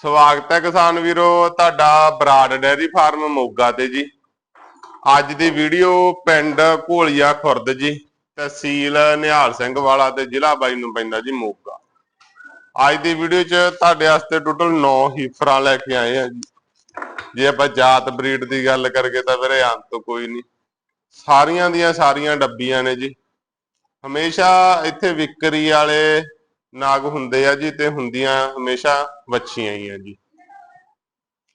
ਸਵਾਗਤ ਹੈ ਕਿਸਾਨ ਵੀਰੋ, ਤੁਹਾਡਾ ਬਰਾੜ ਡੈਰੀ ਫਾਰਮ ਮੋਗਾ ਤੇ ਜੀ। ਅੱਜ ਦੀ ਵੀਡੀਓ ਪਿੰਡ ਘੋਲੀਆ ਖੁਰਦ ਜੀ, ਤਹਿਸੀਲ ਨਿਹਾਲ ਸਿੰਘ ਵਾਲਾ ਤੇ ਜ਼ਿਲ੍ਹਾ ਬਾਈ ਨੂੰ ਪੈਂਦਾ ਜੀ ਮੋਗਾ। ਅੱਜ ਦੀ ਵੀਡੀਓ 'ਚ ਤੁਹਾਡੇ ਵਾਸਤੇ ਟੋਟਲ 9 ਹੀਫਰਾਂ ਲੈ ਕੇ ਆਏ ਆ ਜੀ। ਜੇ ਆਪਾਂ ਜਾਤ ਬਰੀਡ ਦੀ ਗੱਲ ਕਰਕੇ ਤਾਂ ਵੀਰੇ ਅੰਤ ਕੋਈ ਨਹੀਂ। ਸਾਰੀਆਂ ਦੀਆਂ ਸਾਰੀਆਂ ਡੱਬੀਆਂ ਨੇ ਜੀ। ਹਮੇਸ਼ਾ ਇੱਥੇ ਵਿਕਰੀ ਵਾਲੇ ਨਾਗ ਹੁੰਦੇ ਆ ਜੀ ਤੇ ਹੁੰਦੀਆਂ ਹਮੇਸ਼ਾ ਵੱਛੀਆਂ ਹੀ ਆ ਜੀ।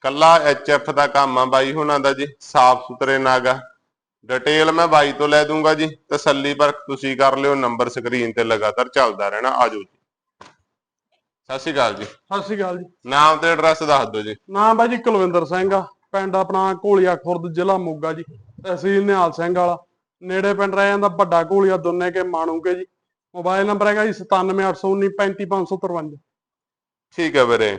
ਕੱਲਾ ਐਚਐਫ ਦਾ ਕੰਮ ਆ ਬਾਈ ਹੁਣਾਂ ਦਾ ਜੀ ਸਾਫ਼ ਸੁਥਰੇ ਨਾਗ ਆ। ਡਿਟੇਲ ਮੈਂ ਬਾਈ ਤੋਂ ਲੈ ਦੂੰਗਾ ਜੀ ਤਸੱਲੀ ਪਰਖ ਤੁਸੀਂ ਕਰ ਲਿਓ ਨੰਬਰ ਸਕਰੀਨ ਤੇ ਲਗਾਤਾਰ ਚੱਲਦਾ ਰਹਿਣਾ ਆਜੋ ਜੀ। ਸਤਿ ਸ਼੍ਰੀ ਅਕਾਲ ਜੀ। ਸਤਿ ਸ਼੍ਰੀ ਅਕਾਲ ਜੀ। ਨਾਮ ਤੇ ਐਡਰੈਸ ਦੱਸ ਦਿਓ ਜੀ। ਨਾਮ ਬਾਈ ਜੀ ਕੁਲਵਿੰਦਰ ਸਿੰਘ ਆ ਪਿੰਡ ਆਪਣਾ ਕੋਲੀਆ ਖੁਰਦ ਜ਼ਿਲ੍ਹਾ ਮੋਗਾ ਜੀ। ਤਹਿਸੀਲ ਨਿਹਾਲ ਸਿੰਘ ਵਾਲਾ। ਨੇੜੇ ਪਿੰਡ ਰਹਿ ਜਾਂਦਾ ਵੱਡਾ ਕੋਲੀਆ ਦੋਨੇ ਕੇ ਮਾਣੂਕੇ ਜੀ। ਮੋਬਾਈਲ ਨੰਬਰ ਹੈਗਾ ਜੀ 9781935553 ਠੀਕ ਹੈ ਵੀਰੇ।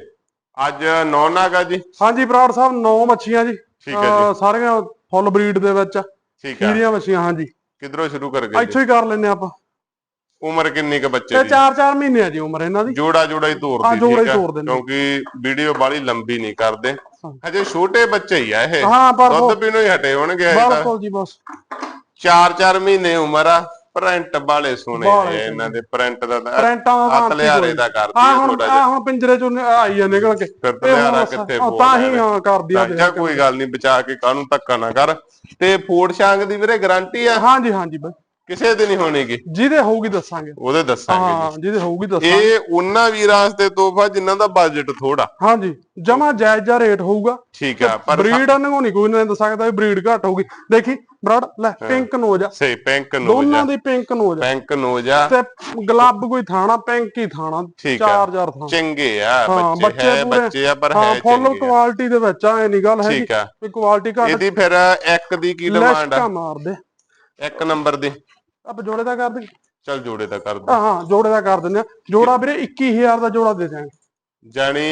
ਅੱਜ ਨੌ ਨਾਗ ਆ ਜੀ? ਹਾਂਜੀ ਬਰਾੜ ਸਾਹਿਬ ਨੌ ਮੱਛੀਆਂ ਜੀ। ਠੀਕ ਹੈ ਜੀ। ਸਾਰੀਆਂ ਫੁੱਲ ਬਰੀਡ ਦੇ ਵਿੱਚ। ਠੀਕ ਹੈ। ਖੀਰੀਆਂ ਮੱਛੀਆਂ ਹਾਂਜੀ। ਕਿਧਰੋਂ ਸ਼ੁਰੂ ਕਰ ਗਏ ਇੱਥੋਂ ਹੀ ਕਰ ਲੈਨੇ ਆਪਾਂ। ਉਮਰ ਕਿੰਨੀ ਕੁ ਬੱਚੇ ਤੇ ਦੀ? 4-4 ਮਹੀਨੇ ਆ ਜੀ ਉਮਰ ਇਹਨਾਂ ਦੀ। ਜੋੜਾ ਜੋੜਾ ਹੀ ਤੋਰਦੀ ਠੀਕ ਹੈ। ਕਿਉਂਕਿ ਵੀਡੀਓ ਬਾਲੀ ਲੰਬੀ ਨਹੀਂ ਕਰਦੇ। ਹਜੇ ਛੋਟੇ ਬੱਚੇ ਹੀ ਆ ਇਹ। ਹਾਂ ਪਰ ਦੁੱਧ ਪੀਣੋਂ ਹੀ ਹਟੇ ਹੋਣਗੇ ਹਜੇ ਤਾਂ। ਬਿਲਕੁਲ ਜੀ ਬਸ। 4-4 ਮਹੀਨੇ ਉਮਰ ਆ। ਪ੍ਰਿੰਟ ਵਾਲੇ ਸੋਹਣੇ ਆ ਇਹਨਾਂ ਦੇ ਪ੍ਰਿੰਟ ਦਾ ਪ੍ਰਿੰਟਾਂ ਦਾ ਤਾਂ ਹੱਥ ਲਿਆਰੇ ਦਾ ਕਰਦੀ ਹੁਣ ਥੋੜਾ ਜਿਹਾ। ਹੁਣ ਪਿੰਜਰੇ ਚੋਂ ਨ- ਆਈ ਆ ਨਿਕਲ ਕੇ। ਫਿਰ ਇਹ ਹੁਣ ਲਿਆਰਾ ਬਸ- ਕਿੱਥੇ ਬੋਲ ਤਾਂ ਹੀ ਹਾਂ ਕਰਦੀ ਆ ਚਾਚਾ ਕੋਈ ਗੱਲ ਨਹੀਂ ਬਚਾ ਕੇ ਕਾਹਨੂੰ ਧੱਕਾ ਨਾ ਕਰ। ਤੇ ਫੋੜ ਛਾਂਗ ਦੀ ਵੀਰੇ ਗਾਰੰਟੀ ਆ? ਹਾਂਜੀ ਹਾਂਜੀ ਬਾਈ ਕਿਸੇ ਦੀ ਨਹੀਂ ਹੋਣੀਗੀ। ਜਿਹਦੇ ਹੋਊਗੀ ਦੱਸਾਂਗੇ। ਉਹਦੇ ਦੱਸਾਂਗੇ ਹਾਂ ਜਿਹਦੇ ਹੋਊਗੀ ਜੀ ਦੱਸਾਂਗੇ। ਇਹ ਉਹਨਾਂ ਵੀਰਾਂ ਵਾਸਤੇ ਤੋਹਫਾ ਜਿਨ੍ਹਾਂ ਦਾ ਬਜਟ ਥੋੜਾ ਹਾਂਜੀ ਜਮਾ ਜਾਇਜ਼ ਜਿਹਾ ਰੇਟ ਹੋਊਗਾ। ਠੀਕ ਆ ਪਰ ਬਰੀਡ ਨੂੰ ਨਹੀਂ ਕੋਈ ਨਾ ਦੱਸ ਸਕਦਾ ਵੀ ਬਰੀਡ ਘੱਟ ਹੋਊਗੀ। ਦੇਖੀ ਬਰਡ ਲੈ ਪਿੰਕ ਨੋਜ ਆ। ਸੇ ਪਿੰਕ ਨੋਜ ਦੋਨਾਂ ਦੀ ਪਿੰਕ ਨੋਜ ਪਿੰਕ ਨੋਜ ਆ। ਤੇ ਗੁਲਾਬ ਕੋਈ ਥਾਣਾ ਪਿੰਕ ਹੀ ਥਾਣਾ। ਠੀਕ ਆ। ਚਾਰ ਚਾਰ ਥਾਣਾ। ਚੰਗੇ ਆ ਹਾਂ, ਬੱਚੇ ਹੈ ਬੱਚੇ ਆ ਪਰ ਹਾਂ ਹੈ ਫੁੱਲ। ਕੁਆਲਿਟੀ ਦੇ ਵਿੱਚ ਆ ਇਹ ਨਹੀਂ ਗੱਲ ਹੈਗੀ ਠੀਕ ਆ। ਵੀ ਕੁਆਲਿਟੀ ਘੱਟ। ਇਹਦੀ ਫਿਰ ਇੱਕ ਦੀ ਕੀ ਡਿਮਾਂਡ ਆ? ਮਾਰਦੇ ਇੱਕ ਨੰਬਰ ਦੀ। ਆਪਾਂ ਜੋੜੇ ਦਾ ਕਰ ਦੇ ਚਲ ਜੋੜੇ ਦਾ ਕਰ ਦੋ। ਹਾਂ ਹਾਂ ਜੋੜੇ ਦਾ ਕਰ ਦਿੰਦੇ ਆ। ਜੋੜਾ ਵੀਰੇ 21000 ਦਾ ਜੋੜਾ ਦੇ ਦਿਆਂਗੇ। ਜਾਨੀ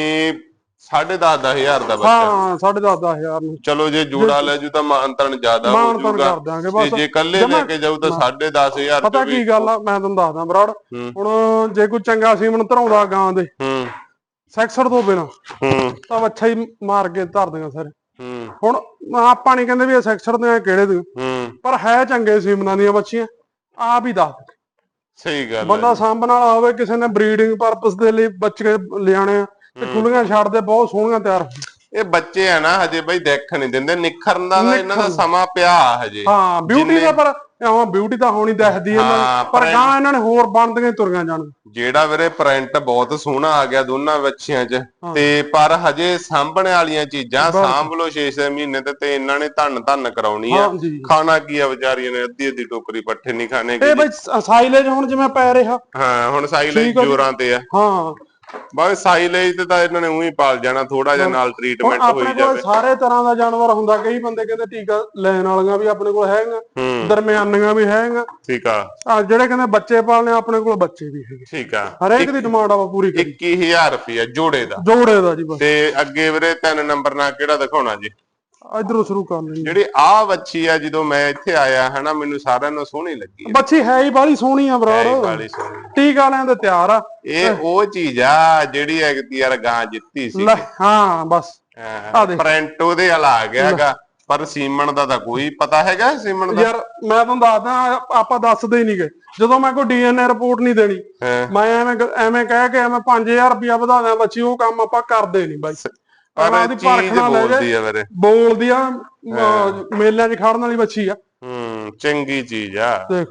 10.5 ਦਾ ਬੱਚਾ। ਹਾਂ 10.5 10000 ਨੂੰ। ਚਲੋ ਜੇ ਜੋੜਾ ਲੈ ਜੂ ਤਾਂ ਮਾਨਤਨ ਜ਼ਿਆਦਾ ਹੋ ਮਾਨ ਤਨ ਜਾਊਗਾ। ਕਰ ਦਿਆਂਗੇ ਬਸ। ਜੇ ਇਕੱਲੇ ਲੈ ਕੇ ਜਾਊ ਤਾਂ 10500 ਪਤਾ ਕੀ ਗੱਲ ਆ ਮੈਂ ਤੁਹਾਨੂੰ ਦੱਸਦਾ ਬਰਾੜ। ਹੂੰ। ਹੁਣ ਜੇ ਕੋਈ ਚੰਗਾ ਸੀਮਨ ਧਰਾਉਂਦਾ ਗਾਂ ਦੇ ਹੂੰ। ਸੈਕਸਰ ਤੋਂ ਬਿਨਾ ਹੂੰ। ਤਾਂ ਅੱਛਾ ਹੀ ਮਾਰ ਕੇ ਧਰ ਦਿੰਗਾ ਸਾਰੇ। ਹੂੰ। ਹੁਣ ਆਪਾਂ ਨਹੀਂ ਕਹਿੰਦੇ ਵੀ ਇਹ ਸੈਕਸਰ ਦੇ ਆ ਕਿਹੜੇ ਦੇ ਹੂੰ। ਪਰ ਹੈ ਚੰਗੇ ਸੀਮਨਾਂ ਦੀਆਂ ਬੱਚੀਆਂ। ਆਪ ਹੀ ਦੱਸ ਦੇ। ਸਹੀ ਗੱਲ ਬੰਦਾ ਸਾਂਭਣ ਵਾਲਾ ਹੋਵੇ ਕਿਸੇ ਨੇ ਬਰੀਡਿੰਗ ਪਰਪਸ ਦੇ ਲਈ ਬੱਚੇ ਲਿਆਣੇ ਆ ਤੇ ਖੁੱਲੀਆਂ ਛੱਡਦੇ ਬਹੁਤ ਸੋਹਣੀਆਂ ਤਿਆਰ ਇਹ ਬੱਚੇ ਆ ਨਾ ਹਜੇ ਬਈ ਦੇਖ ਨਹੀਂ ਦਿੰਦੇ ਨਿਖਰਨ ਦਾ ਇਹਨਾਂ ਦਾ। ਸਮਾਂ ਪਿਆ ਹਜੇ ਹਾਂ ਬਿਊਟੀ ਦਾ ਪਰ ਹਾਂ ਬਿਊਟੀ ਤਾਂ ਹੋਣੀ ਦਿਖਦੀ ਇਹਨਾਂ ਹਾਂ, ਨੂੰ ਪਰ ਪਰ ਗਾਂ ਇਹਨਾਂ ਨੇ ਹੋਰ ਬਣਦੀਆਂ ਹੀ ਤੁਰੀਆਂ ਜਾਣ। ਜਿਹੜਾ ਵੀਰੇ ਪ੍ਰਿੰਟ ਬਹੁਤ ਸੋਹਣਾ ਆ ਗਿਆ ਦੋਨਾਂ ਬੱਚਿਆਂ 'ਚ। ਤੇ ਪਰ ਹਜੇ ਸਾਂਭਣ ਵਾਲੀਆਂ ਚੀਜ਼ਾਂ। ਸਾਂਭ ਲੋ 6-6 ਮਹੀਨੇ ਤੇ ਤੇ ਇਹਨਾਂ ਨੇ ਧੰਨ ਧੰਨ ਕਰਾਉਣੀ ਆ। ਹਾਂਜੀ ਖਾਣਾ ਕੀ ਆ ਵਿਚਾਰੀਆਂ ਨੇ ਅੱਧੀ ਅੱਧੀ ਟੋਕਰੀ ਪੱਠੇ ਨਹੀਂ ਖਾਣੇ ਇਹ ਬਈ ਸਾਈਲੇਜ ਹੁਣ ਜਿਵੇਂ ਪੈ ਰਿਹਾ। ਹਾਂ ਹੁਣ ਸਾਈਲੇਜ ਠੀਕ ਆ ਜੀ। ਜੋਰਾਂ ਤੇ ਆ। ਹਾਂ। ਬਸ ਸਾਈਲੇਜ ਤੇ ਤਾਂ ਇਹਨਾਂ ਨੇ ਉਹੀ ਪਾਲ ਜਾਣਾ ਥੋੜਾ ਜਿਹਾ ਨਾਲ ਟ੍ਰੀਟਮੈਂਟ ਹੋਈ ਆਪਣੇ ਕੋਲ ਜਾਵੇ। ਸਾਰੇ ਤਰ੍ਹਾਂ ਦਾ ਜਾਨਵਰ ਹੁੰਦਾ ਕਈ ਬੰਦੇ ਕਹਿੰਦੇ ਟੀਕਾ ਲੈਣ ਵਾਲੀਆਂ ਵੀ ਆਪਣੇ ਕੋਲ ਹੈਗੀਆਂ ਹੂੰ। ਦਰਮਿਆਨੀਆਂ ਵੀ ਹੈਗੀਆਂ। ਠੀਕ ਆ। ਆ ਜਿਹੜੇ ਕਹਿੰਦੇ ਬੱਚੇ ਪਾਲਨੇ ਆ, ਆਪਣੇ ਕੋਲ ਬੱਚੇ ਵੀ ਹੈਗੇ। ਠੀਕ ਆ। ਹਰੇਕ ਦੀ ਡਿਮਾਂਡ ਆਪਾਂ ਪੂਰੀ ਕਰੀ। 21000 ਰੁਪਏ ਜੋੜੇ ਦਾ। ਜੋੜੇ ਦਾ ਜੀ ਬਸ। ਤੇ ਅੱਗੇ ਵੀਰੇ ਤਿੰਨ ਨੰਬਰ ਨਾਲ ਕਿਹੜਾ ਦਿਖਾਉਣਾ ਜੀ? ਇਧਰੋਂ ਸ਼ੁਰੂ ਕਰ ਲੈਂਦੇ। ਜਿਹੜੀ ਆਹ ਵੱਛੀ ਆ ਜਦੋਂ ਮੈਂ ਇੱਥੇ ਆਇਆ ਹਨਾ ਮੈਨੂੰ ਸਾਰਿਆਂ ਨੂੰ ਸੋਹਣੀ ਲੱਗੀ ਬੱਚੀ ਹੈ ਹੀ ਬਾਲੀ ਸੋਹਣੀ ਆ ਬਰਾੜ। ਟੀਕਾ ਲੈਣ ਦੇ ਤਿਆਰ ਆ। ਇਹ ਉਹ ਚੀਜ਼ ਆ ਜਿਹੜੀ ਇੱਕ ਯਾਰ ਗਾਂ ਜਿੱਤੀ ਸੀ। ਹਾਂ ਬਸ। ਆ। ਪ੍ਰਿੰਟ ਉਹਦੇ ਵਾਲਾ ਆ ਗਿਆ ਹੈਗਾ ਪਰ ਸੀਮਨ ਦਾ ਤਾਂ ਕੋਈ ਪਤਾ ਹੈਗਾ ਸੀਮਨ ਦਾ? ਯਾਰ ਮੈਂ ਤੁਹਾਨੂੰ ਦੱਸਦਾ ਆਪਾਂ ਦੱਸਦੇ ਹੀ ਨਹੀਂ ਗਏ ਜਦੋਂ ਮੈਂ ਕੋਈ ਡੀਐਨਏ ਰਿਪੋਰਟ ਨਹੀਂ ਦੇਣੀ। ਮੈਂ ਐਵੇਂ ਐਵੇਂ ਕਹਿ ਕੇ ਐਵੇਂ 5000 ਰੁਪਇਆ ਵਧਾ ਦਿਆਂ ਬੱਚੀ ਉਹ ਕੰਮ ਆਪਾਂ ਕਰਦੇ ਨਹੀਂ ਬਾਈ। ਪਰ ਅਗਲਾ ਉਹਦੀ ਚੀਜ਼ ਪਰਖ ਨਾਲ ਲੈ ਬੋਲਦੀ ਜੇ ਆ ਵੀਰੇ। ਬੋਲਦੀ ਆ ਅਹ, ਮੇਲਿਆਂ 'ਚ ਖੜਨ ਵਾਲੀ ਬੱਚੀ ਆ। ਹੂੰ ਚੰਗੀ ਚੀਜ਼ ਆ। ਦੇਖ।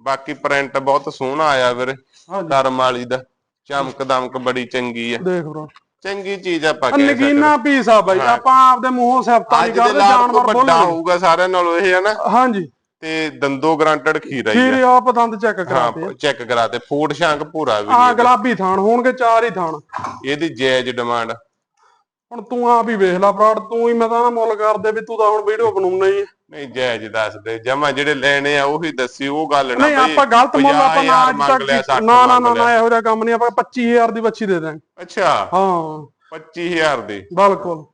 ਬਾਕੀ ਪ੍ਰਿੰਟ ਬਹੁਤ ਸੋਹਣਾ ਆਇਆ ਵੀਰੇ। ਹਾਂਜੀ। ਕਰਮ ਵਾਲੀ ਦਾ। ਚਮਕ ਦਮਕ ਬੜੀ ਚੰਗੀ ਆ। ਦੇਖ ਬਰੋ ਚੰਗੀ ਚੀਜ਼ ਆਪਾਂ ਕਹਿ ਸਕਦੇ ਨਗੀਨਾ ਪੀਸ ਆ ਬਾਈ। ਆਪਾਂ ਆਪਦੇ ਮੂੰਹੋਂ ਸਿਫਤਾਂ ਨਹੀਂ ਅੱਜ ਦੇ ਕਰਦੇ ਤੋਂ ਜਾਨਵਰ ਵੱਡਾ ਹੋਊਗਾ ਸਾਰਿਆਂ ਨਾਲੋਂ ਇਹ ਹੈ ਨਾ। ਹਾਂਜੀ। ਤੇ ਦੰਦੋ ਗਰੰਟਡ ਖੀਰਾ ਹੀ ਖੀਰੇ ਆਪ ਦੰਦ ਚੈੱਕ ਕਰਾਤੇ ਹਾਂ ਚੈੱਕ ਕਰਾ ਤੇ ਫੂਡ ਸ਼ਾਂਕ ਪੂਰਾ ਵੀ ਆ ਗੁਲਾਬੀ ਥਾਣ ਹੋਣਗੇ ਚਾਰ ਹੀ ਥਾਣ। ਇਹਦੀ ਜਾਇਜ਼ ਡਿਮਾਂਡ। ਹੁਣ ਤੂੰ ਆਪ ਹੀ ਵੇਖ ਲੈ ਫਰਾਡ ਤੂੰ ਹੀ ਮੈਂ ਤਾਂ ਨਾ ਮੁੱਲ ਕਰਦੇ ਵੀ ਤੂੰ ਤਾਂ ਹੁਣ ਵੀਡੀਓ ਬਣਾਉਣਾ ਹੀ ਨਹੀਂ ਜਾਇਜ਼ ਦੱਸ ਦੇ ਜਮਾ ਜਿਹੜੇ ਲੈਣੇ ਆ ਉਹੀ ਦੱਸੀ ਉਹ ਗੱਲ ਨਾ ਨਹੀਂ ਆਪਾਂ ਗਲਤ ਮੁੱਲ ਆਪਾਂ ਨਾ 50,000 ਅੱਜ ਤੱਕ 60 ਨਾ ਨਾ ਨਾ ਇਹੋ ਜਿਹਾ ਕੰਮ ਨਹੀਂ ਆਪਾਂ 25000 ਦੀ ਬੱਚੀ ਦੇ ਦਾਂਗੇ ਅੱਛਾ। ਹਾਂ। 25000 ਦੀ। ਬਿਲਕੁਲ।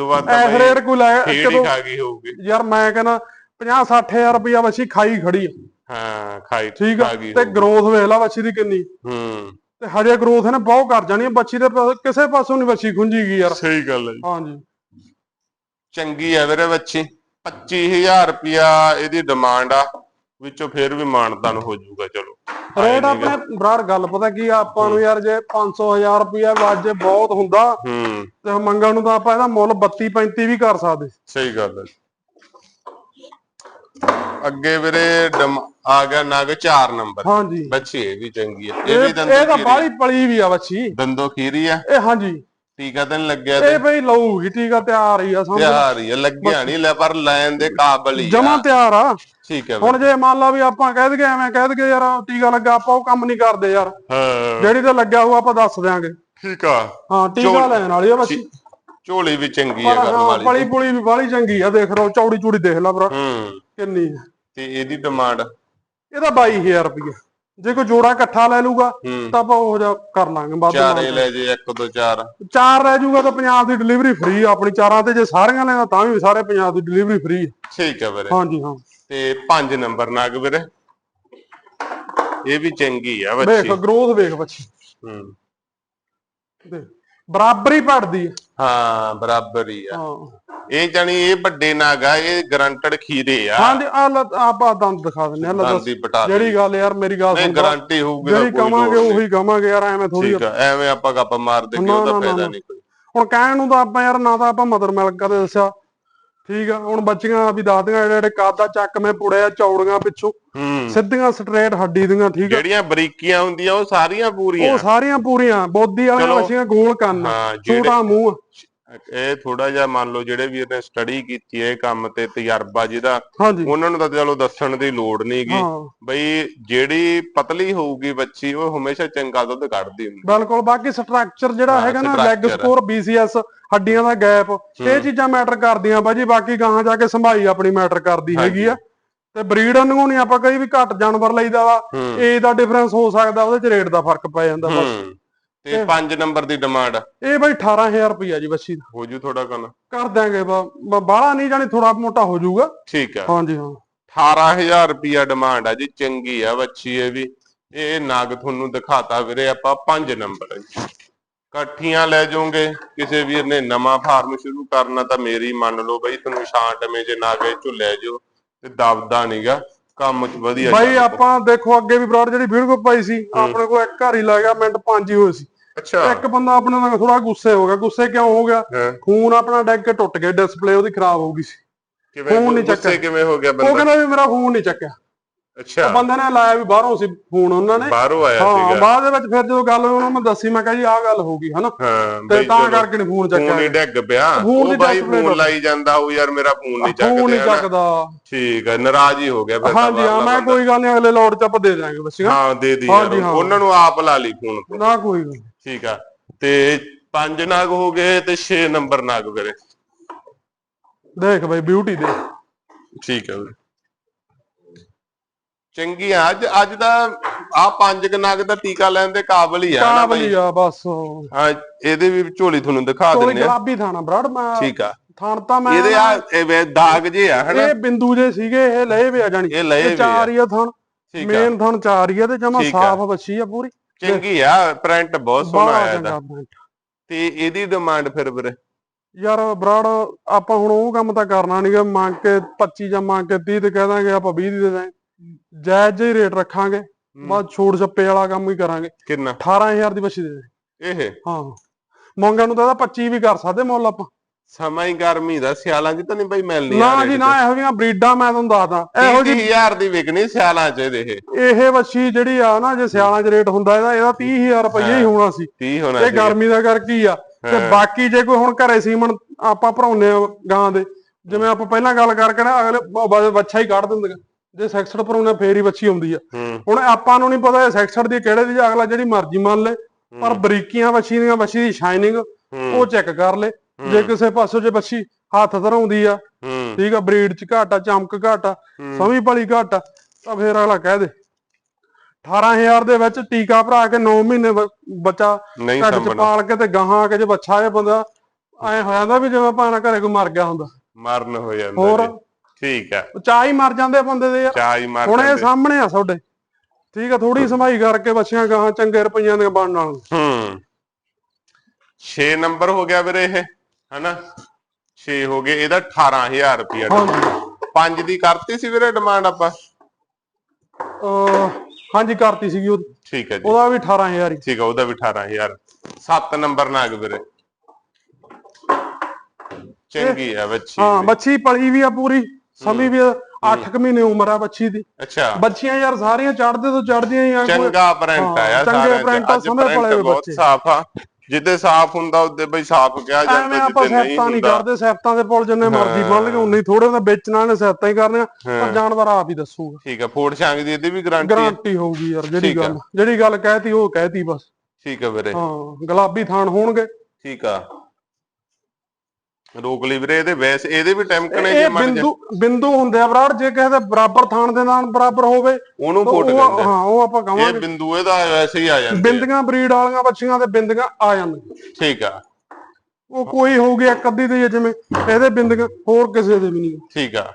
ਬਾਅਦ ਤਾਂ ਬਈ ਰੇਟ ਕੋਈ ਲੈ ਖੇਡ ਹੀ ਕਦੋਂ ਖਾ ਗਈ ਹੋਊਗੀ। ਯਾਰ ਮੈਂ ਕਹਿੰਦਾ 50 60000 ਰੁਪਇਆ ਬੱਚੀ ਖਾਈ ਖੜੀ ਆ। ਹਾਂ ਖਾਈ ਠੀਕ ਆ? ਤੇ। ਗਰੋਥ ਵੇਖ ਲੈ ਬੱਚੀ ਦੀ ਕਿੰਨੀ। ਹੂੰ। ਤੇ ਹਜੇ ਗਰੋਥ ਇਹਨੇ ਬਹੁਤ ਕਰ ਜਾਣੀ ਹੈ ਬੱਚੀ ਦੇ ਕਿਸੇ ਪਾਸੋਂ ਨਹੀਂ ਬੱਚੀ ਖੁੰਝੀ ਗਈ ਯਾਰ। ਸਹੀ ਗੱਲ ਹੈ ਜੀ। ਹਾਂਜੀ। ਚੰਗੀ ਹੈ ਵੀਰੇ ਬੱਚੀ। 25000 ਰੁਪਿਆ ਇਹਦੀ ਡਿਮਾਂਡ ਆ ਵਿੱਚੋਂ ਫਿਰ ਵੀ ਮਾਨਤਾਨ ਹੋ ਜਾਊਗਾ ਚਲੋ। ਰੇਟ ਆਪਣੇ ਬਰਾੜ ਗੱਲ ਪਤਾ ਕੀ ਆ ਆਪਾਂ ਨੂੰ ਯਾਰ ਜੇ 500000 ਰੁਪਇਆ ਵਾਜੇ ਬਹੁਤ ਹੁੰਦਾ ਹੂੰ। ਤੇ ਮੰਗਣ ਨੂੰ ਤਾਂ ਆਪਾਂ ਇਹਦਾ ਮੁੱਲ 32 35 ਵੀ ਕਰ ਸਕਦੇ। ਸਹੀ ਗੱਲ ਹੈ ਅੱਗੇ ਵੀਰੇ ਆ ਗਿਆ ਨਗ 4 ਨੰਬਰ। ਹਾਂਜੀ। ਬੱਚੀ ਇਹ ਵੀ ਚੰਗੀ ਹੈ। ਇਹ ਵੀ ਇਹ ਤਾਂ ਦੰਦੋ ਬਾਹਲੀ ਪਲੀ ਵੀ ਆ ਬੱਚੀ। ਦੰਦੋ ਖੀਰੀ ਆ। ਇਹ ਹਾਂਜੀ। ਟੀਕਾ ਤਾਂ ਲੱਗਿਆ ਤੇ ਇਹ ਬਈ ਲਊਗੀ ਆ ਤਿਆਰ ਹੀ ਆ ਸਮਝ ਤਿਆਰ ਹੀ ਆ ਲੱਗਿਆ ਨਹੀਂ ਲੈ ਪਰ ਲੈਣ ਦੇ ਕਾਬਲ ਹੀ ਜਮਾ ਤਿਆਰ ਆ। ਠੀਕ ਹੈ ਹੁਣ ਜੇ ਮੰਨ ਲਾ ਵੀ ਆਪਾਂ ਕਹਿ ਦਈਏ ਐਵੇਂ ਕਹਿ ਦਈਏ ਯਾਰ ਟੀਕਾ ਲੱਗਾ ਆਪਾਂ ਉਹ ਕੰਮ ਨਹੀਂ ਕਰਦੇ ਯਾਰ। ਹਾਂ। ਜਿਹੜੀ ਤੇ ਲੱਗਿਆ ਹੋਊ ਆਪਾਂ ਦੱਸ ਦਿਆਂਗੇ। ਠੀਕ ਆ। ਹਾਂ ਟੀਕਾ ਲੈਣ ਵਾਲੀ ਆ ਬੱਚੀ। ਝੋਲੀ ਵੀ ਚੰਗੀ ਹੈ ਕਰਨ ਵਾਲੀ ਪਲੀ ਪੁਲੀ ਵੀ ਬਾਹਲੀ ਚੰਗੀ ਆ ਦੇਖ ਲਓ ਚੌੜੀ ਚੂੜੀ ਦੇਖ ਲਾ ਬਰਾ ਹੂੰ। ਕਿੰਨੀ। ਤੇ ਇਹਦੀ ਡਿਮਾਂਡ ਇਹਦਾ 22000 ਰੁਪਇਆ ਜੇ ਕੋਈ ਜੋੜਾ ਇਕੱਠਾ ਲੈ ਲੂਗਾ ਤਾਂ ਆਪਾਂ ਉਹ ਜਿਹਾ ਕਰ ਲਾਂਗੇ ਵੱਧ ਚਾਰੇ। ਲੈ ਜੇ ਇੱਕ ਦੋ ਚਾਰ। ਚਾਰ ਰਹਿ ਜੂਗਾ ਤਾਂ ਪੰਜਾਬ ਦੀ ਡਿਲੀਵਰੀ ਫ੍ਰੀ ਆ ਆਪਣੀ ਚਾਰਾਂ ਤੇ ਜੇ ਸਾਰੀਆਂ ਲੈਣਾ ਤਾਂ ਵੀ ਸਾਰੇ ਪੰਜਾਬ ਦੀ ਡਿਲੀਵਰੀ ਫ੍ਰੀ ਠੀਕ ਹੈ ਵੀਰੇ। ਹਾਂਜੀ ਹਾਂ। ਤੇ 5 ਨੰਬਰ ਨਗ ਵੀਰੇ। ਇਹ ਵੀ ਚੰਗੀ ਆ ਵੇਖ ਬੱਚੀ ਗਰੋਥ ਵੇਖ ਬੱਚੀ। ਹੂੰ। ਦੇਖ। ਬਰਾਬਰ ਹੀ ਪੜਦੀ ਆ। ਹਾਂ ਬਰਾਬਰ ਹੀ ਆ। ਹਾਂ। ਇਹ ਜਾਨੀ ਇਹ ਵੱਡੇ ਨਗ ਆ ਇਹ ਗਰੰਟਡ ਖੀਰੇ ਆ। ਹਾਂਜੀ ਆ ਆਪਾਂ ਦੰਦ ਦਿਖਾ ਦਿੰਨੇ ਆ। ਲੈ ਦੱਸ ਦੰਦੀ ਪਟਾ ਜਿਹੜੀ ਗੱਲ ਯਾਰ ਮੇਰੀ ਗੱਲ ਨਹੀਂ ਸੁਣ ਗਾਰੰਟੀ ਹੋਊਗੀ ਤਾਂ ਜਿਹੜੀ ਕੋਈ ਕਵਾਂਗੇ ਲੋੜ। ਉਹੀ ਕਵਾਂਗੇ ਯਾਰ ਐਵੇਂ ਥੋੜੀ ਠੀਕ ਆ ਐਵੇਂ ਆਪਾਂ ਗੱਪ ਮਾਰ ਦੇ ਕਿ ਨਾ, ਉਹਦਾ ਨਾ, ਨਾ, ਫਾਇਦਾ ਨਾ। ਨਹੀਂ ਕੋਈ। ਹੁਣ ਕਹਿਣ ਨੂੰ ਤਾਂ ਆਪਾਂ ਯਾਰ ਨਾ ਤਾਂ ਆਪਾਂ ਮਦਰ ਮਿਲਕ ਕਦੇ ਦੱਸਿਆ। ਠੀਕ ਆ ਹੁਣ ਬੱਚੀਆਂ ਵੀ ਦੱਸਦੀਆਂ ਜਿਹੜੇ ਜਿਹੜੇ ਕਾਦਾ ਚੱਕ ਮੈਂ ਪੁੜਿਆ ਚੌੜੀਆਂ ਪਿੱਛੋਂ। ਸਿੱਧੀਆਂ ਸਟ੍ਰੇਟ ਹੱਡੀ ਦੀਆਂ ਠੀਕ ਆ। ਜਿਹੜੀਆਂ ਬਰੀਕੀਆਂ ਹੁੰਦੀਆਂ ਉਹ ਸਾਰੀਆਂ ਪੂਰੀਆਂ। ਉਹ ਸਾਰੀਆਂ ਪੂਰੀਆਂ ਬੋਦੀ ਵਾਲੀਆਂ। ਬੱਚੀਆਂ ਗੋਲ ਕੰਨ ਛੋਟਾ ਮੂੰਹ ਇਹ ਥੋੜਾ ਜਿਹਾ ਮੰਨ ਲਓ ਜਿਹੜੇ ਵੀਰ ਨੇ ਸਟੱਡੀ ਕੀਤੀ ਹੈ ਇਹ ਕੰਮ ਤੇ ਤਜਰਬਾ ਜਿਹਦਾ ਉਹਨਾਂ ਨੂੰ ਤਾਂ ਚਲੋ ਦੱਸਣ ਦੀ ਲੋੜ ਨਹੀਂਗੀ ਬਈ ਜਿਹੜੀ ਪਤਲੀ ਹੋਊਗੀ ਬੱਚੀ ਉਹ ਹਮੇਸ਼ਾ ਚੰਗਾ ਦੁੱਧ ਕੱਢਦੀ ਹੁੰਦੀ। ਬਿਲਕੁਲ ਬਾਕੀ ਸਟਰਕਚਰ ਜਿਹੜਾ ਹੈਗਾ ਨਾ ਲੈਗ। ਸਕੋਰ BCS ਹੱਡੀਆਂ ਦਾ ਗੈਪ ਇਹ ਚੀਜ਼ਾਂ ਮੈਟਰ ਕਰਦੀਆਂ ਬਾਜੀ ਬਾਕੀ ਗਾਹਾਂ ਜਾ ਕੇ ਸੰਭਾਈ ਆਪਣੀ ਮੈਟਰ ਕਰਦੀ ਹੈਗੀ ਆ। ਤੇ ਬਰੀਡ ਨੂੰ ਨਹੀਂ ਆਪਾਂ ਕਈ ਵੀ ਘੱਟ ਜਾਨਵਰ ਲਈਦਾ ਵਾ ਏਜ ਦਾ ਡਿਫਰੈਂਸ ਹੋ ਸਕਦਾ ਉਹਦੇ ਚ ਰੇਟ ਦਾ ਫ਼ਰਕ ਪੈ ਜਾਂਦਾ ਬਸ। ਤੇ 5 ਨੰਬਰ ਦੀ ਡਿਮਾਂਡ ਇਹ ਬਈ 18000 ਰੁਪਈਆ ਜੀ ਬੱਚੀ ਦਾ। ਹੋ ਜੂ ਥੋੜਾ ਕਨ ਕਰ ਦਾਂਗੇ ਬਾਹਲਾ ਨਹੀਂ ਜਾਣੀ ਥੋੜਾ ਮੋਟਾ ਹੋ ਜਾਊਗਾ ਠੀਕ ਆ। ਹਾਂਜੀ ਹਾਂ। 18000 ਰੁਪਿਆ ਡਿਮਾਂਡ ਆ ਜੀ ਚੰਗੀ ਆ ਬੱਚੀ ਇਹ ਵੀ। ਇਹ ਨਾਗ ਤੁਹਾਨੂੰ ਦਿਖਾਤਾ ਵੀਰੇ ਆਪਾਂ 5 ਨੰਬਰ ਇਕੱਠੀਆਂ ਲੈ ਜਾਓਗੇ ਕਿਸੇ ਵੀਰ ਨੇ ਨਵਾਂ ਫਾਰਮ ਸ਼ੁਰੂ ਕਰਨਾ ਤਾਂ ਮੇਰੀ ਮੰਨ ਲਓ ਬਈ ਤੁਹਾਨੂੰ ਛਾਂਟਵੇਂ ਜੇ ਨਾਗੇ ਚੋਂ ਲੈ ਜਾਓ ਤੇ ਦਬਦਾ ਨਹੀਂਗਾ ਕੰਮ ਚ ਵਧੀਆ ਬਾਈ। ਆਪਾਂ ਦੇਖੋ ਅੱਗੇ ਵੀ ਬਰਾੜ ਜਿਹੜੀ ਵੀਡੀਓ ਪਾਈ ਸੀ ਆਪਣੇ ਕੋਲ ਇੱਕ ਘਰ ਹੀ ਲੱਗ ਮਿੰਟ ਪੰਜ ਹੀ ਹੋਏ ਸੀ। ਅੱਛਾ। ਇੱਕ ਬੰਦਾ ਆਪਣੇ ਨਾਲ ਥੋੜਾ ਗੁੱਸੇ ਹੋ ਗਿਆ ਗੁੱਸੇ ਕਿਉਂ ਹੋ ਗਿਆ? ਹਾਂ, ਫੋਨ ਆਪਣਾ ਡੈਗ ਕੇ ਟੁੱਟ ਗਿਆ ਡਿਸਪਲੇ ਉਹਦੀ ਖਰਾਬ ਹੋ ਗਈ ਸੀ। ਫੋਨ ਨੀ ਗੁੱਸੇ ਚੱਕਿਆ। ਕਿਵੇਂ ਹੋ ਗਿਆ ਉਹ ਬੰਦਾ? ਕਹਿੰਦਾ ਵੀ ਮੇਰਾ ਫੋਨ ਨਹੀਂ ਚੱਕਿਆ। ਅੱਛਾ। ਉਹ ਬੰਦੇ ਨੇ ਲਾਇਆ ਵੀ ਬਾਹਰੋਂ ਸੀ ਫੋਨ ਉਹਨਾਂ ਨੇ। ਬਾਹਰੋਂ ਆਇਆ ਹਾਂ ਸੀਗਾ। ਬਾਅਦ ਦੇ ਵਿੱਚ ਫਿਰ ਜਦੋਂ ਗੱਲ ਉਹਨਾਂ ਮੈਂ ਦੱਸੀ ਮੈਂ ਕਿਹਾ ਜੀ ਆਹ ਗੱਲ ਹੋ ਗਈ ਹਨਾ? ਹਾਂ ਤੇ ਤਾਂ ਕਰਕੇ ਨਹੀਂ ਫੋਨ ਫੋਨ ਚੱਕਿਆ ਹੀ ਡਿੱਗ ਪਿਆ ਫੋਨ ਉਹ ਬਾਈ ਫੋਨ ਲਾਈ ਜਾਂਦਾ ਉਹ ਯਾਰ ਮੇਰਾ ਫੋਨ ਨਹੀਂ ਫੋਨ ਨਹੀਂ ਚੱਕਦੇ। ਚੱਕਦਾ। ਠੀਕ ਹੈ ਨਾਰਾਜ਼ ਹੀ ਹੋ ਗਿਆ ਫਿਰ ਤਾਂ ਹਾਂਜੀ ਹਾਂ ਮੈਂ। ਕੋਈ ਗੱਲ ਨਹੀਂ ਅਗਲੇ ਲੋਡ ਚ ਆਪਾਂ ਦੇ ਦਿਆਂਗੇ ਬੱਚੀਆਂ ਹਾਂ ਦੇ ਦੀ ਯਾਰ ਹਾਂ। ਉਹਨਾਂ ਨੂੰ ਆਪ ਲਾ ਲਈ ਫੋਨ ਨਾ ਕੋਈ ਗੱਲ ਨੀ। ਠੀਕ ਆ। ਤੇ ਪੰਜ ਨਾਗ ਹੋ ਗਏ ਤੇ 6 ਨੰਬਰ ਨਾਗ ਵੀਰੇ। ਦੇਖ ਬਈ ਬਿਊਟੀ ਦੇ। ਠੀਕ ਹੈ ਚੰਗੀ ਆ। ਅੱਜ ਅੱਜ ਦਾ ਆ ਪੰਜ ਕ ਨਾਗ ਦਾ ਟੀਕਾ ਲੈਣ ਦੇ ਕਾਬਲ ਹੀ ਆ ਨਾ ਕਾਬਲੀ ਆ ਬਸ। ਹਾਂ ਇਹਦੇ ਵੀ ਝੋਲੀ ਤੁਹਾਨੂੰ ਦਿਖਾ ਦਿੰਨੇ ਆ। ਗੁਲਾਬੀ ਥਾਣਾ ਬਰਾੜ ਮੈਂ ਠੀਕ ਆ। ਥਾਣ ਤਾਂ ਮੈਂ ਇਹਦੇ ਆ ਦਾਗ ਜੇ ਆ ਹਨਾ? ਇਹ ਬਿੰਦੂ ਜੇ ਸੀਗੇ ਇਹ ਲਏ ਵੇ ਆ ਜਾਣੀ ਇਹ ਲਏ ਵੀ ਚਾਰ ਹੀ ਆ ਥਣ। ਮੇਨ ਥਣ ਚਾਰ ਹੀ ਆ ਤੇ ਜਮਾ। ਸਾਫ਼ ਬੱਚੀ ਆ ਪੂਰੀ। ਚੰਗੀ ਆ ਪ੍ਰਿੰਟ ਬਹੁਤ ਸੋਹਣਾ ਆਇਆ ਇਹਦਾ। ਤੇ ਇਹਦੀ ਡਿਮਾਂਡ ਫਿਰ ਵੀਰੇ? ਯਾਰ ਬਰਾੜ ਆਪਾਂ ਹੁਣ ਉਹ ਕੰਮ ਤਾਂ ਕਰਨਾ ਨਹੀਂਗਾ ਮੰਗ ਕੇ 25 ਜਾਂ ਮੰਗ ਕੇ 30 ਤੇ ਕਹਿ ਦਾਂਗੇ ਆਪਾਂ 20 ਦੀ ਦੇ ਦਾਂਗੇ। ਜਾਇਜ਼ ਜਿਹਾ ਰੇਟ ਰੱਖਾਂਗੇ ਬਾਅਦ ਛੋੜ ਛੱਪੇ ਵਾਲਾ ਕੰਮ ਹੀ ਕਰਾਂਗੇ। ਕਿੰਨਾ? 18000 ਦੀ ਬੱਚੀ ਦੇ ਦੇ। ਇਹ? ਹਾਂ। ਮੰਗਣ ਨੂੰ ਤਾਂ ਇਹਦਾ 25 ਵੀ ਕਰ ਸਕਦੇ ਮੁੱਲ ਆਪਾਂ। ਸਮਾਂ ਹੀ ਗਰਮੀ ਦਾ ਸਿਆਲਾਂ 'ਚ ਤਾਂ ਨਹੀਂ ਬਈ ਮਿਲਣੀ ਨਾ ਜੀ ਨਾ ਇਹੋ ਜਿਹੀਆਂ ਬਰੀਡਾਂ ਮੈਂ ਤੁਹਾਨੂੰ ਦੱਸਦਾ। ਇਹੋ ਜਿਹੀ 30000 ਦੀ ਵਿਕਣੀ ਸਿਆਲਾਂ 'ਚ ਇਹਦੇ ਇਹ। ਇਹ ਵੱਛੀ ਜਿਹੜੀ ਆ ਨਾ ਜੇ ਸਿਆਲਾਂ 'ਚ ਰੇਟ ਹੁੰਦਾ ਇਹਦਾ ਇਹਦਾ 30000 ਰੁਪਏ ਹੀ ਹੋਣਾ ਸੀ। 30 ਹੋਣਾ ਇਹ ਗਰਮੀ ਦਾ ਕਰਕੇ ਹੀ ਆ। ਤੇ। ਬਾਕੀ ਜੇ ਕੋਈ ਹੁਣ ਘਰੇ ਸੀਮਨ ਆਪਾਂ ਭਰਾਉਨੇ ਆ ਗਾਂ ਦੇ ਜਿਵੇਂ ਆਪਾਂ ਪਹਿਲਾਂ ਗੱਲ ਕਰਕੇ ਨਾ ਅਗਲੇ ਬੱਚਾ ਹੀ ਕੱਢ ਦਿੰਦੇ ਜੇ ਸੈਕਸਡ ਭਰਾਉਨੇ ਫੇਰ ਹੀ ਬੱਚੀ ਆਉਂਦੀ ਆ। ਹੁਣ ਆਪਾਂ ਨੂੰ ਨਹੀਂ ਪਤਾ ਇਹ ਸੈਕਸਡ ਦੀ ਕਿਹੜੇ ਦੀ ਜਾਂ ਅਗਲਾ ਜਿਹੜੀ ਮਰਜ਼ੀ ਮੰਨ ਲੇ। ਪਰ ਬਰੀਕੀਆਂ ਬੱਚੀ ਦੀਆਂ ਬੱਚੀ ਦੀ ਸ਼ਾਈਨਿੰਗ ਉਹ ਚੈੱਕ ਕਰ ਲੇ। ਜੇ ਕਿਸੇ ਪਾਸੋਂ ਜੇ ਬੱਚੀ ਹੱਥ ਧਰਾਉਂਦੀ ਆ ਠੀਕ ਆ ਬਰੀਡ ਚ ਘਾਟ ਆ ਚਮਕ ਘਾਟ ਆ ਸਮੀ ਭਲੀ ਘਾਟ ਆ ਤਾਂ ਫੇਰ ਅਗਲਾ ਕਹਿ ਦੇ। 18000 ਦੇ ਵਿੱਚ ਟੀਕਾ ਭਰਾ ਕੇ 9 ਮਹੀਨੇ ਬੱਚਾ ਢੱਡ ਚ ਪਾਲ ਕੇ ਤੇ ਗਾਹਾਂ ਆ ਕੇ ਜੇ ਬੱਚਾ ਇਹ ਬੰਦਾ ਐ ਹੋ ਜਾਂਦਾ ਵੀ ਜਿਵੇਂ ਭਾਣਾ ਘਰੇ ਕੋਈ ਮਰ ਗਿਆ ਹੁੰਦਾ। ਮਰਨ ਹੋ ਜਾਂਦਾ ਹੋਰ। ਠੀਕ ਹੈ ਚਾਹ ਹੀ ਮਰ ਜਾਂਦੇ ਆ ਬੰਦੇ ਦੇ ਯਾਰ। ਚਾਹ ਹੀ ਮਾਰ ਹੁਣ ਇਹ। ਸਾਹਮਣੇ ਆ ਤੁਹਾਡੇ। ਠੀਕ ਆ ਥੋੜੀ ਸੰਭਾਈ ਕਰਕੇ ਬੱਚਿਆਂ ਗਾਹਾਂ ਚੰਗੇ ਰੁਪਈਆਂ ਦੀਆਂ ਬਣਨ ਨਾਲ ਹੂੰ। 6 ਨੰਬਰ ਹੋ ਗਿਆ ਵੀਰੇ ਇਹ। ਹਨਾ? 6 ਹੋ ਗਏ ਇਹਦਾ 18000 ਰੁਪਿਆ ਪੰਜ ਦੀ ਕਰਤੀ ਸੀ ਵੀਰੇ ਡਿਮਾਂਡ ਆਪਾਂ? ਹਾਂਜੀ ਕਰਤੀ ਸੀਗੀ ਉਹ। ਠੀਕ ਹੈ ਜੀ। ਉਹਦਾ ਵੀ 18000 ਹੀ। ਠੀਕ ਹੈ ਉਹਦਾ ਵੀ 18000 7 ਨੰਬਰ ਨਾਗ ਵੀਰੇ। ਚੰਗੀ ਹੈ ਬੱਚੀ ਹਾਂ। ਬੱਚੀ ਪਲੀ ਵੀ ਆ ਪੂਰੀ। ਸਮੀ ਵੀ 8 ਕੁ ਮਹੀਨੇ ਉਮਰ ਆ ਬੱਚੀ ਦੀ। ਅੱਛਾ। ਬੱਚੀਆਂ ਯਾਰ ਸਾਰੀਆਂ ਚੜਦੇ ਤੋਂ ਚੜਦੀਆਂ ਹੀ ਆ। ਚੰਗਾ ਪ੍ਰਿੰਟ ਚੰਗੇ ਆ, ਪਲੇ ਹੋਏ ਬਹੁਤ। ਸਾਫ਼ ਆ। ਜਿੱਦੇ ਸਾਫ਼ ਹੁੰਦਾ ਉਹਦੇ ਬਈ ਸਾਫ਼ ਕਿਹਾ ਜਾਂਦਾ ਆਪਾਂ ਜਿੱਦੇ ਨਹੀਂ ਸੈਫਤਾਂ ਨਹੀਂ ਹੁੰਦਾ। ਕਰਦੇ ਸੈਫਤਾਂ ਦੇ ਪੁੱਲ ਜਿੰਨੇ ਮਰਜ਼ੀ ਬਣ ਲਗੇ ਉਨੇ ਥੋੜੇ ਉਹਦਾ ਵੇਚਣਾ ਨੇ ਸੈਫਤਾਂ ਹੀ ਕਰਨੀਆਂ। ਪਰ ਜਾਨਵਰ ਆਪ ਹੀ ਦੱਸੂਗਾ। ਠੀਕ ਹੈ ਫੋੜ ਛਾਂਗ ਦੀ ਇਹਦੀ ਵੀ ਗਾਰੰਟੀ ਹੈ। ਗਾਰੰਟੀ ਹੋਊਗੀ ਯਾਰ ਜਿਹੜੀ ਠੀਕ ਆ। ਗੱਲ ਜਿਹੜੀ ਗੱਲ ਕਹਿਤੀ ਉਹ ਕਹਿਤੀ ਬਸ। ਠੀਕ ਹੈ ਵੀਰੇ। ਹਾਂ ਗੁਲਾਬੀ ਥਾਣ ਹੋਣਗੇ। ਠੀਕ ਆ। ਰੋਕ ਲਈ ਵੀਰੇ ਇਹਦੇ ਵੈਸ ਇਹਦੇ ਵੀ ਟੈਂਕਣੇ ਇਹ ਜੇ ਮੜ ਜਾ ਬਿੰਦੂ ਬਿੰਦੂ ਹੁੰਦੇ ਆ ਬਰਾੜ ਜੇ ਕਿਸੇ ਦੇ ਬਰਾਬਰ ਥਾਣ ਦੇ ਨਾਲ ਬਰਾਬਰ ਹੋਵੇ ਉਹਨੂੰ ਤਾਂ ਫੋਟ ਉਹ ਕਹਿੰਦੇ ਹਾਂ ਉਹ ਆਪਾਂ ਇਹ ਬਿੰਦੂ ਇਹਦਾ ਵੈਸੇ ਹੀ ਆ ਜਾਂਦੇ। ਬਿੰਦੀਆਂ ਬਰੀਡ ਵਾਲੀਆਂ ਬੱਚੀਆਂ ਤੇ ਬਿੰਦੀਆਂ ਆ ਜਾਂਦੀਆਂ। ਠੀਕ ਆ। ਉਹ ਕੋਈ ਹੋਊਗੀ ਇੱਕ ਅੱਧੀ ਤੇ ਜਿਵੇਂ ਇਹਦੇ ਬਿੰਦੀਆਂ ਹੋਰ ਕਿਸੇ ਦੇ ਵੀ ਨਹੀਂ। ਠੀਕ ਆ।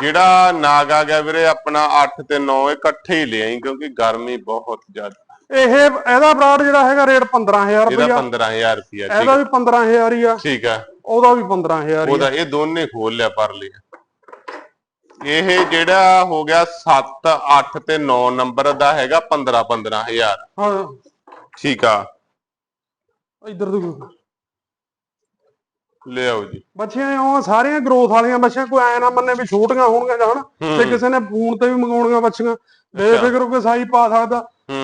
ਜਿਹੜਾ ਨਾਗ ਆ ਗਿਆ ਵੀਰੇ ਆਪਣਾ 8 ਤੇ 9 ਇਕੱਠੇ ਹੀ ਲਿਆਈ ਕਿਉਂਕਿ ਗਰਮੀ ਬਹੁਤ ਜ਼ਿਆਦਾ। ਇਹ ਇਹਦਾ ਬਰਾੜ ਜਿਹੜਾ ਹੈਗਾ ਰੇਟ 15000 ਇਹਦਾ ਰੁਪਇਆ 15000 ਰੁਪਿਆ ਇਹਦਾ ਵੀ 15000 ਹੀ ਆ। ਠੀਕ ਆ। ਉਹਦਾ ਵੀ 15000 ਹੀ ਉਹਦਾ ਇਹ ਦੋਨੇ ਖੋਲ ਲਿਆ ਪਰ ਲਿਆ ਇਹ ਜਿਹੜਾ ਹੋ ਗਿਆ 7 8 ਤੇ 9 ਨੰਬਰ ਦਾ ਹੈਗਾ 15 15000 ਹਾਂ। ਠੀਕ ਆ। ਇਧਰ ਤੋਂ ਲਿਆਓ ਜੀ। ਬੱਚੀਆਂ ਉਹ ਸਾਰੀਆਂ ਗਰੋਥ ਵਾਲੀਆਂ ਬੱਚੀਆਂ ਕੋਈ ਐ ਨਾ ਮੰਨੇ ਵੀ ਛੋਟੀਆਂ ਹੋਣਗੀਆਂ ਜਾਂ ਹਨਾ। ਤੇ ਕਿਸੇ ਨੇ ਫੋਨ ਤੇ ਵੀ ਮੰਗਾਉਣੀਆਂ ਬੱਚੀਆਂ। ਬੇਫਿਕਰ ਹੋ ਕੇ ਸਾਈ ਪਾ ਸਕਦਾ।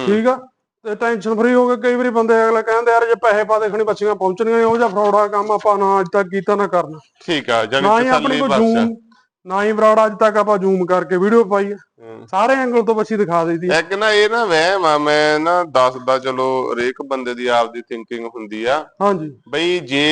ਠੀਕ ਆ। ਤੇ ਟੈਨਸ਼ਨ ਫਰੀ ਹੋ ਕੇ ਕਈ ਵਾਰੀ ਬੰਦੇ ਅਗਲਾ ਕਹਿੰਦੇ ਯਾਰ ਜੇ ਪੈਸੇ ਪਾ ਦੇਖਣੀ ਬੱਚੀਆਂ ਪਹੁੰਚਣੀਆਂ ਉਹ ਜਾਂ ਫਰੌੜਾ ਕੰਮ ਆਪਾਂ ਨਾ ਅੱਜ ਤੱਕ ਕੀਤਾ ਨਾ ਕਰਨਾ। ਠੀਕ ਆ ਜਾਨੀ ਨਾ ਹੀ ਆਪਣੀ ਜ਼ੂਮ ਨਾ ਹੀ ਫਰੌੜਾ ਅੱਜ ਤੱਕ ਆਪਾਂ ਜ਼ੂਮ ਕਰਕੇ ਵੀਡੀਓ ਪਾਈ ਆ। ਸਾਰੇ ਐਂਗਲ ਤੋਂ ਬੱਚੀ ਦਿਖਾ ਦਈਦੀ ਆ। ਇੱਕ ਨਾ ਇਹ ਨਾ ਵਹਿਮ ਆ ਮੈਂ ਨਾ ਦੱਸਦਾ ਚਲੋ ਹਰੇਕ ਬੰਦੇ ਦੀ ਆਪਦੀ ਥਿੰਕਿੰਗ ਹੁੰਦੀ ਆ। ਹਾਂਜੀ। ਬਈ ਜੇ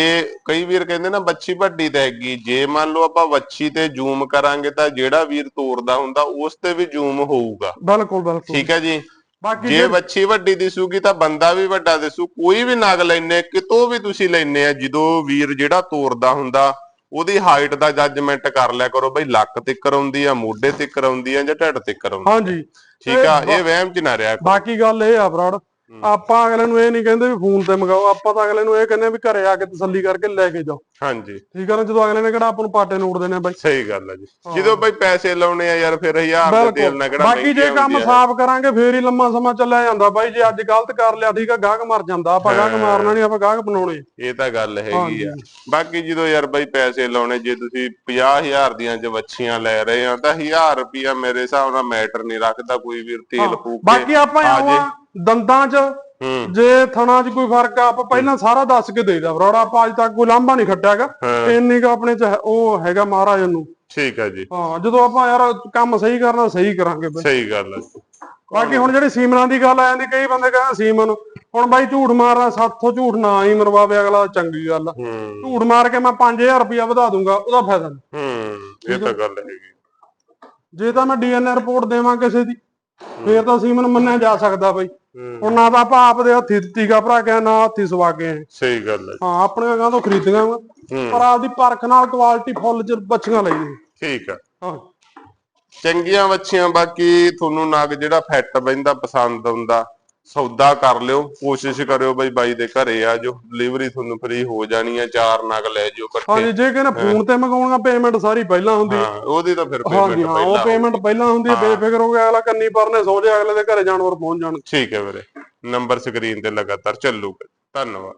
ਕਈ ਵੀਰ ਕਹਿੰਦੇ ਨਾ ਬੱਚੀ ਵੱਡੀ ਤਾਂ ਹੈਗੀ ਜੇ ਮੰਨ ਲਓ ਆਪਾਂ ਵੱਛੀ ਤੇ ਜ਼ੂਮ ਕਰਾਂਗੇ ਤਾਂ ਜਿਹੜਾ ਵੀਰ ਤੋਰਦਾ ਹੁੰਦਾ ਉਸ ਤੇ ਵੀ ਜ਼ੂਮ ਹੋਊਗਾ। ਬਿਲਕੁਲ ਬਿਲਕੁਲ। ਠੀਕ ਹੈ ਜੀ? ਬਾਕੀ ਜੇ ਵੱਛੀ ਵੱਡੀ ਦਿਸੂਗੀ ਤਾਂ ਬੰਦਾ ਵੀ ਵੱਡਾ ਦਿਸੂ ਕੋਈ ਵੀ ਨਗ ਲੈਨੇ ਕਿਤੋਂ ਵੀ ਤੁਸੀਂ ਲੈਨੇ ਆ ਜਦੋਂ ਵੀਰ ਜਿਹੜਾ ਤੋਰਦਾ ਹੁੰਦਾ ਉਹਦੀ ਹਾਈਟ ਦਾ ਜੱਜਮੈਂਟ ਕਰ ਲਿਆ ਕਰੋ ਬਈ ਲੱਕ ਤੇ ਆਉਂਦੀ ਆ ਮੋਢੇ ਤੇ ਆਉਂਦੀ ਆ ਜਾਂ ਢਿੱਡ ਤੇ ਆਉਂਦੀ ਹਾਂਜੀ ਠੀਕ ਆ ਇਹ ਵਹਿਮ ਚ ਨਾ ਰਿਹਾ। ਬਾਕੀ ਗੱਲ ਇਹ ਆ ਫਰਾਡ ਆਪਾਂ ਅਗਲੇ ਨੂੰ ਇਹ ਨਹੀਂ ਕਹਿੰਦੇ ਵੀ ਫੋਨ ਤੇ ਮੰਗਾਓ ਆਪਾਂ ਤਾਂ ਅਗਲੇ ਨੂੰ ਇਹ ਕਹਿੰਦੇ ਆ ਵੀ ਘਰੇ ਆ ਕੇ ਤਸੱਲੀ ਕਰਕੇ ਲੈ ਕੇ ਜਾਓ। ਹਾਂਜੀ। ਠੀਕ ਆ ਨਾ ਜਦੋਂ ਅਗਲੇ ਨੇ ਕਿਹੜਾ ਆਪਾਂ ਨੂੰ ਪਾਟੇ ਨੋਟ ਦੇਣੇ ਬਾਈ। ਸਹੀ ਗੱਲ ਆ ਜੀ। ਜਦੋਂ ਬਈ ਪੈਸੇ ਲਾਉਣੇ ਆ ਯਾਰ ਫਿਰ ਹਜ਼ਾਰ ਦੇ ਤੇਲ ਨਾ ਕਿਹੜਾ ਬਾਕੀ ਜੇ ਕੰਮ। ਸਾਫ਼ ਕਰਾਂਗੇ ਫੇਰ ਹੀ ਲੰਮਾ ਸਮਾਂ ਚੱਲਿਆ ਜਾਂਦਾ ਬਾਈ। ਜੇ ਅੱਜ ਗਲਤ ਕਰ ਲਿਆ ਠੀਕ ਆ ਗਾਹਕ ਮਰ ਜਾਂਦਾ। ਆਪਾਂ ਗਾਹਕ ਮਾਰਨਾ ਨਹੀਂ ਆਪਾਂ ਗਾਹਕ ਬਣਾਉਣੇ। ਇਹ ਤਾਂ ਗੱਲ ਹੈਗੀ ਆ। ਬਾਕੀ ਜਦੋਂ ਯਾਰ ਬਈ ਪੈਸੇ ਲਾਉਣੇ ਜੇ ਤੁਸੀਂ 50000 ਦੀਆਂ ਜੇ ਵੱਛੀਆਂ ਲੈ ਰਹੇ ਆ ਤਾਂ 1000 ਰੁਪਿਆ ਮੇਰੇ ਹਿਸਾਬ ਨਾਲ ਮੈਟਰ ਨਹੀਂ ਰੱਖਦਾ ਕੋਈ ਵੀਰ ਤੇਲ ਫੂਕ ਕੇ ਬਾਕੀ ਆਪਾਂ। ਆਵਾਂ ਦੰਦਾਂ 'ਚ ਹੂੰ। ਜੇ ਥਣਾ 'ਚ ਕੋਈ ਫ਼ਰਕ ਆ ਆਪਾਂ ਪਹਿਲਾਂ ਸਾਰਾ ਦੱਸ ਕੇ ਦੇਈਦਾ ਫਰੋੜਾ ਆਪਾਂ ਅੱਜ ਤੱਕ ਕੋਈ ਲਾਂਭਾ ਨਹੀਂ ਖੱਟਿਆਗਾ ਹਾਂ। ਇੰਨੀ ਕੁ ਆਪਣੇ 'ਚ ਹੈ- ਉਹ ਹੈਗਾ ਮਹਾਰਾਜ ਨੂੰ। ਠੀਕ ਆ ਜੀ। ਹਾਂ ਜਦੋਂ ਆਪਾਂ ਯਾਰ ਕੰਮ ਸਹੀ ਕਰਨਾ ਸਹੀ ਕਰਾਂਗੇ ਬਾਈ ਸਹੀ ਗੱਲ ਆ ਬਾਕੀ ਹੁਣ ਜਿਹੜੀ ਸੀਮਨਾਂ ਦੀ ਗੱਲ ਆ ਜਾਂਦੀ ਕਈ ਬੰਦੇ ਕਹਿੰਦੇ ਸੀਮਨ ਹੁਣ ਬਾਈ ਝੂਠ ਮਾਰਨਾ ਸਾਥੋਂ ਝੂਠ ਨਾ ਹੀ ਮਰਵਾਵੇ ਅਗਲਾ ਚੰਗੀ ਗੱਲ ਆ। ਹੂੰ। ਝੂਠ ਮਾਰ ਕੇ ਮੈਂ 5000 ਰੁਪਇਆ ਵਧਾ ਦੂੰਗਾ ਉਹਦਾ ਫਾਇਦਾ ਨਹੀਂ ਹੂੰ ਇਹ ਤਾਂ ਗੱਲ ਹੈਗੀ। ਜੇ ਤਾਂ ਮੈਂ ਡੀਐਨਏ ਰਿਪੋਰਟ ਦੇਵਾਂ ਕਿਸੇ ਦੀ ਫੇਰ ਤਾਂ ਸੀਮਨ ਮੰਨਿਆ ਜਾ ਸਕਦਾ ਬਾਈ। ਹੁਣ ਨਾ ਤਾਂ ਆਪਾਂ ਆਪ ਦੇ ਹੱਥੀ ਟੀਕਾ ਭਰਾ ਕੇ ਨਾ ਹੱਥੀ ਸਵਾ ਕੇ। ਸਹੀ ਗੱਲ ਹੈ ਹਾਂ ਆਪਣੇ ਗਾਂ ਤੋਂ ਖਰੀਦੀਆਂ ਪਰ ਆਪਦੀ ਪਰਖ ਨਾਲ ਕੁਆਲਿਟੀ ਫੁੱਲ ਚ ਬੱਚੀਆਂ ਲਈ ਠੀਕ ਆ। ਹਾਂ। ਚੰਗੀਆਂ ਵੱਛੀਆਂ ਬਾਕੀ ਤੁਹਾਨੂੰ ਨਗ ਜਿਹੜਾ ਫਿੱਟ ਬੈਂਦਾ ਪਸੰਦ ਆਉਂਦਾ। ਸੌਦਾ ਕਰ ਲਿਓ ਕੋਸ਼ਿਸ਼ ਕਰਿਓ ਬਈ ਬਾਈ ਦੇ ਘਰੇ ਆ ਜੋ ਡਿਲੀਵਰੀ ਤੁਹਾਨੂੰ ਫ੍ਰੀ ਹੋ ਜਾਣੀ ਆ ਚਾਰ ਨਗ ਲੈ ਜਿਓ ਇਕੱਠੇ। ਹਾਂਜੀ ਜੇ ਕਹਿੰਦੇ ਫੋਨ ਤੇ ਮੰਗਾਉਣਾ ਪੇਮੈਂਟ ਸਾਰੀ ਪਹਿਲਾਂ ਹੁੰਦੀ ਹੈ। ਉਹਦੀ ਤਾਂ ਫਿਰ ਪੇਮੈਂਟ ਹਾਂ ਉਹ ਪਹਿਲਾਂ ਪੇਮੈਂਟ ਪਹਿਲਾਂ ਹੁੰਦੀ ਹੈ। ਬੇਫਿਕਰ ਹੋ ਗਿਆ ਅਗਲਾ ਕੰਨੀ ਪਰਨੇ ਸੋ ਜਾ ਅਗਲੇ ਦੇ ਘਰੇ ਜਾਨਵਰ ਪਹੁੰਚ ਜਾਣ। ਠੀਕ ਹੈ ਵੀਰੇ ਨੰਬਰ ਸਕਰੀਨ ਤੇ ਲਗਾਤਾਰ ਚੱਲੂਗਾ ਧੰਨਵਾਦ।